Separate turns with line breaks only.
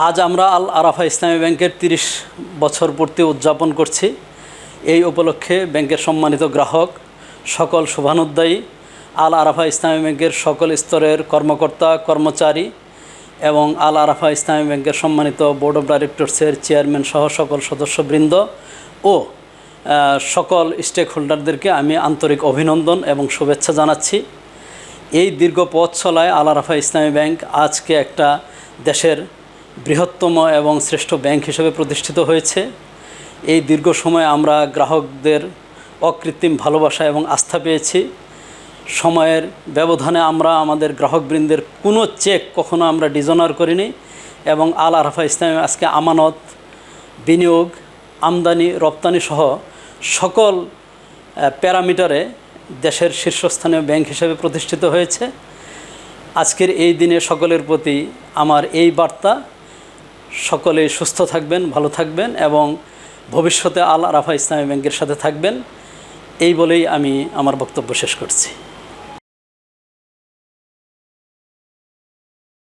আজ আমরা আল আরাফা ইসলামী ব্যাংকের তিরিশ বছর পূর্তি উদযাপন করছি। এই উপলক্ষে ব্যাংকের সম্মানিত গ্রাহক, সকল শুভানুদ্দায়ী আল আরাফা ইসলামী ব্যাংকের সকল স্তরের কর্মকর্তা, কর্মচারী এবং আল আরাফা ইসলামী ব্যাংকের সম্মানিত বোর্ড অফ ডাইরেক্টরসের চেয়ারম্যান সহ সকল সদস্যবৃন্দ ও সকল স্টেক হোল্ডারদেরকে আমি আন্তরিক অভিনন্দন এবং শুভেচ্ছা জানাচ্ছি। এই দীর্ঘ পথ চলায় আল আরাফা ইসলামী ব্যাংক আজকে একটা দেশের বৃহত্তম এবং শ্রেষ্ঠ ব্যাংক হিসেবে প্রতিষ্ঠিত হয়েছে। এই দীর্ঘ সময় আমরা গ্রাহকদের অকৃত্রিম ভালোবাসা এবং আস্থা পেয়েছি। সময়ের ব্যবধানে আমরা আমাদের গ্রাহকবৃন্দের কোনো চেক কখনো আমরা ডিজনার করিনি এবং আল আরফা ইসলামী আজকে আমানত, বিনিয়োগ, আমদানি, রপ্তানি সহ সকল প্যারামিটারে দেশের শীর্ষস্থানীয় ব্যাংক হিসেবে প্রতিষ্ঠিত হয়েছে। আজকের এই দিনে সকলের প্রতি আমার এই বার্তা। সকলে সুস্থ থাকবেন, ভালো থাকবেন এবং ভবিষ্যতে আল আরাফা ইসলামী ব্যাংকের সাথে থাকবেন। এই বলেই আমি আমার বক্তব্য শেষ করছি।